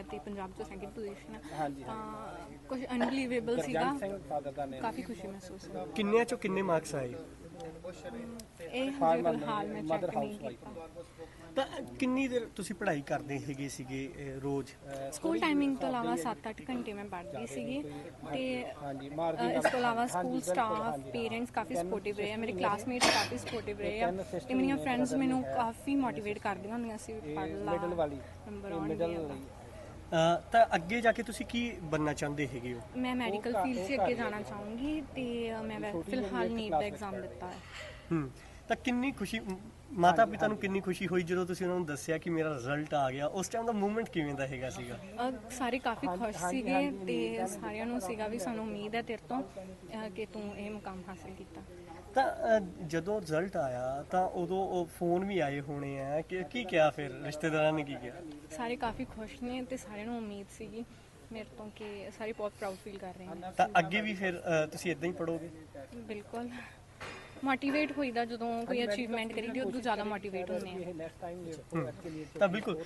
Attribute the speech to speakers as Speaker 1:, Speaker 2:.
Speaker 1: ਹੈ ਤੇ ਪੰਜਾਬ 'ਚ ਸੈਕਿੰਡ ਪੋਜੀਸ਼ਨ ਹੈ
Speaker 2: ਹਾਂਜੀ
Speaker 1: ਤਾਂ ਕੁਝ ਅਨਬਲੀਵੇਬਲ ਸੀਗਾ।
Speaker 2: ਜੰਗ ਸਿੰਘ ਫਾਦਰ ਦਾ ਨੇਮ
Speaker 1: ਕਾਫੀ ਖੁਸ਼ੀ ਮਹਿਸੂਸ ਹੋਈ।
Speaker 3: ਕਿੰਨਿਆਂ ਚੋਂ ਕਿੰਨੇ ਮਾਰਕਸ ਆਏ?
Speaker 1: ਇਹ ਹਜੇ ਫਿਲਹਾਲ ਮੈਂ ਚੈੱਕ ਨਹੀਂ ਕੀਤਾ।
Speaker 3: ਤਾਂ ਕਿੰਨੀ ਦੇਰ ਤੁਸੀਂ ਪੜ੍ਹਾਈ ਕਰਦੇ ਹੈਗੇ ਸੀਗੇ ਅਹ, ਰੋਜ਼
Speaker 1: ਸਕੂਲ ਟਾਈਮਿੰਗ ਤੋਂ ਇਲਾਵਾ 7-8 ਘੰਟੇ ਮੈਂ ਪੜ੍ਹਦੀ ਸੀਗੀ ਤੇ
Speaker 2: ਹਾਂਜੀ ਮਾਰਦੀ
Speaker 1: ਇਸ ਤੋਂ ਇਲਾਵਾ ਸਕੂਲ ਸਟਾਫ ਪੇਰੈਂਟਸ ਕਾਫੀ ਸਪੋਰਟਿਵ ਰਹੇ ਆ। ਮੇਰੇ ਕਲਾਸਮੇਟਸ ਕਾਫੀ ਸਪੋਰਟਿਵ ਰਹੇ ਆ ਤੇ ਮੇਰੀਆਂ ਫਰੈਂਡਸ ਮੈਨੂੰ ਕਾਫੀ ਮੋਟੀਵੇਟ ਕਰਦੀਆਂ ਹੁੰਦੀਆਂ ਸੀ। ਵੀ ਪੜ੍ਹ ਲਾ
Speaker 2: ਮਿਡਲ ਵਾਲੀ
Speaker 1: ਨੰਬਰ
Speaker 2: ਮਿਡਲ
Speaker 1: ਆਉਣਗੇ
Speaker 3: ਤਾਂ ਅੱਗੇ ਜਾ ਕੇ ਤੁਸੀਂ ਕੀ ਬੰਨਾ ਚਾਹੁੰਦੇ ਹੈਗੇ ਹੋ?
Speaker 1: ਮੈਂ ਮੈਡੀਕਲ ਫੀਲਡ 'ਚ ਅੱਗੇ ਜਾਣਾ ਚਾਹੂੰਗੀ ਤੇ ਮੈਂ ਵੈ- ਫਿਲਹਾਲ ਨੀਟ ਦਾ ਐਗਜ਼ਾਮ ਦਿੱਤਾ ਹੈ।
Speaker 3: ਹੂੰ। ਤਾਂ ਕਿੰਨੀ ਖੁਸ਼ੀ ਮਾਤਾ ਪਿਤਾ ਨੂੰ ਕਿੰਨੀ ਖੁਸ਼ੀ ਹੋਈ ਜਦੋਂ ਤੁਸੀਂ ਉਹਨਾਂ ਨੂੰ ਦੱਸਿਆ ਕਿ ਮੇਰਾ ਰਿਜ਼ਲਟ ਆ ਗਿਆ? ਉਸ ਟਾਈਮ ਦਾ ਮੂਵਮੈਂਟ ਕਿਵੇਂ ਦਾ ਹੈਗਾ ਸੀਗਾ?
Speaker 1: ਸਾਰੇ ਕਾਫੀ ਖੁਸ਼ ਸੀਗੇ ਤੇ ਸਾਰਿਆਂ ਨੂੰ ਸੀਗਾ ਵੀ ਸਾਨੂੰ ਉਮੀਦ ਹੈ ਤੇਰੇ ਤੋਂ ਕਿ ਤੂੰ ਇਹ ਮੁਕਾਮ ਹਾਸਿਲ ਕੀਤਾ।
Speaker 3: ਤਾਂ ਅਹ, ਜਦੋਂ ਰਿਜ਼ਲਟ ਆਇਆ ਤਾਂ ਉਦੋਂ ਉਹ ਫੋਨ ਵੀ ਆਏ ਹੋਣੇ ਆ ਕਿ ਕੀ ਕਿਹਾ ਫਿਰ? ਰਿਸ਼ਤੇਦਾਰਾਂ ਨੇ ਕੀ ਕਿਹਾ?
Speaker 1: ਸਾਰੇ ਕਾਫੀ ਖੁਸ਼ ਨੇ ਤੇ ਸਾਰਿਆਂ ਨੂੰ ਉਮੀਦ ਸੀਗੀ ਮੇਰੇ ਤੋਂ ਕਿ ਸਾਰੇ ਬਹੁਤ ਪ੍ਰਾਊਡ ਫੀਲ ਕਰ ਰਹੇ ਨੇ।
Speaker 3: ਤਾਂ ਅੱਗੇ ਵੀ ਫਿਰ ਅਹ, ਤੁਸੀਂ ਇਦਾਂ ਹੀ ਪੜੋਗੇ
Speaker 1: ਬਿਲਕੁਲ। ਮੋਟੀਵੇਟ ਹੋਈਦਾ ਜਦੋਂ ਕੋਈ ਅਚੀਵਮੈਂਟ ਕਰੀਦੀ ਉਦੋਂ ਜ਼ਿਆਦਾ ਮੋਟੀਵੇਟ ਹੁੰਦੇ ਆ।
Speaker 3: ਤਾਂ ਬਿਲਕੁਲ।